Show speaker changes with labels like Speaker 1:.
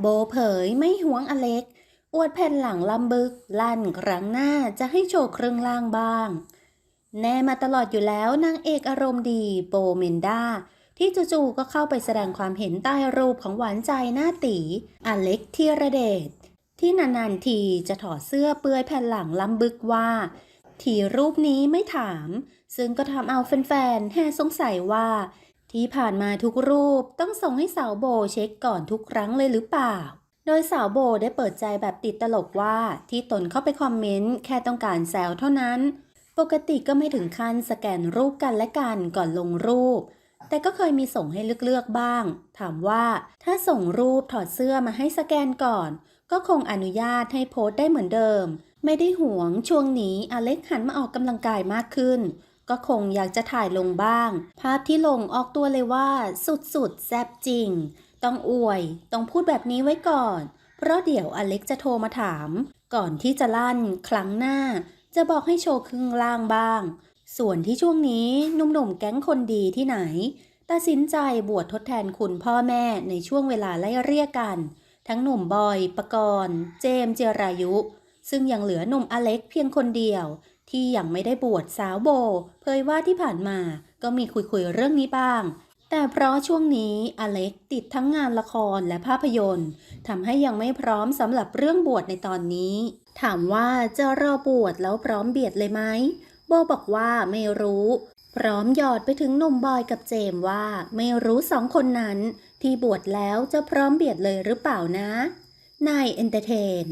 Speaker 1: โบเผยไม่หวงอเล็ก อวดแผ่นหลังลำบึก ลั่นครั้งหน้าจะให้โชว์เครื่องล่างบ้าง แน่มาตลอดอยู่แล้วนางเอกอารมณ์ดีโบเมนดาที่จู่ๆก็เข้าไปแสดงความเห็นใต้รูปของหวานใจหน้าตีอเล็กธีระเดชที่นานๆทีจะถอดเสื้อเปลือยแผ่นหลังลำบึกว่า ทีรูปนี้ไม่ถาม ซึ่งก็ทำเอาแฟนๆแห่สงสัยว่า ที่ผ่านมาทุกรูปต้องส่งให้สาวโบเช็คก่อนทุกครั้งเลยหรือเปล่า โดยสาวโบได้เปิดใจแบบติดตลกว่าที่ตนเข้าไปคอมเมนต์แค่ต้องการแซวเท่านั้น ปกติก็ไม่ถึงขั้นสแกนรูปกันและกันก่อนลงรูป แต่ก็เคยมีส่งให้เลือกๆบ้าง ถามว่าถ้าส่งรูปถอดเสื้อมาให้สแกนก่อน ก็คงอนุญาตให้โพสต์ได้เหมือนเดิม ไม่ได้หวงช่วงนี้อเล็กหันมาออกกำลังกายมากขึ้น ก็คงอยากจะถ่ายลงบ้าง ภาพที่ลงออกตัวเลยว่า สุดๆแซบจริง ต้องอวย ต้องพูดแบบนี้ไว้ก่อน เพราะเดี๋ยวอเล็กจะโทรมาถาม ก่อนที่จะลั่นครั้งหน้า จะบอกให้โชว์ครึ่งล่างบ้าง ส่วนที่ช่วงนี้หนุ่มๆแก๊งคนดีที่ไหนตัดสินใจบวชทดแทนคุณพ่อแม่ในช่วงเวลาไล่เรียกกัน ทั้งหนุ่มบอย ปกรณ์ เจมส์เจรายุ ซึ่งยังเหลือหนุ่มอเล็กเพียงคนเดียว ที่ยังไม่ได้บวชสาวโบ เผยว่าที่ผ่านมาก็มีคุยคุยๆเรื่องนี้บ้าง แต่เพราะช่วงนี้อเล็กติดทั้งงานละครและภาพยนตร์ทำให้ยังไม่พร้อมสำหรับเรื่องบวชในตอนนี้ ถามว่าจะรอบวชแล้วพร้อมเบียดเลยไหมโบบอกว่าไม่รู้ พร้อมหยอดไปถึงหนุ่มบอยกับเจมว่าไม่รู้สองคนนั้น ที่บวชแล้วจะพร้อมเบียดเลยหรือเปล่านะนายเอนเตอร์เทน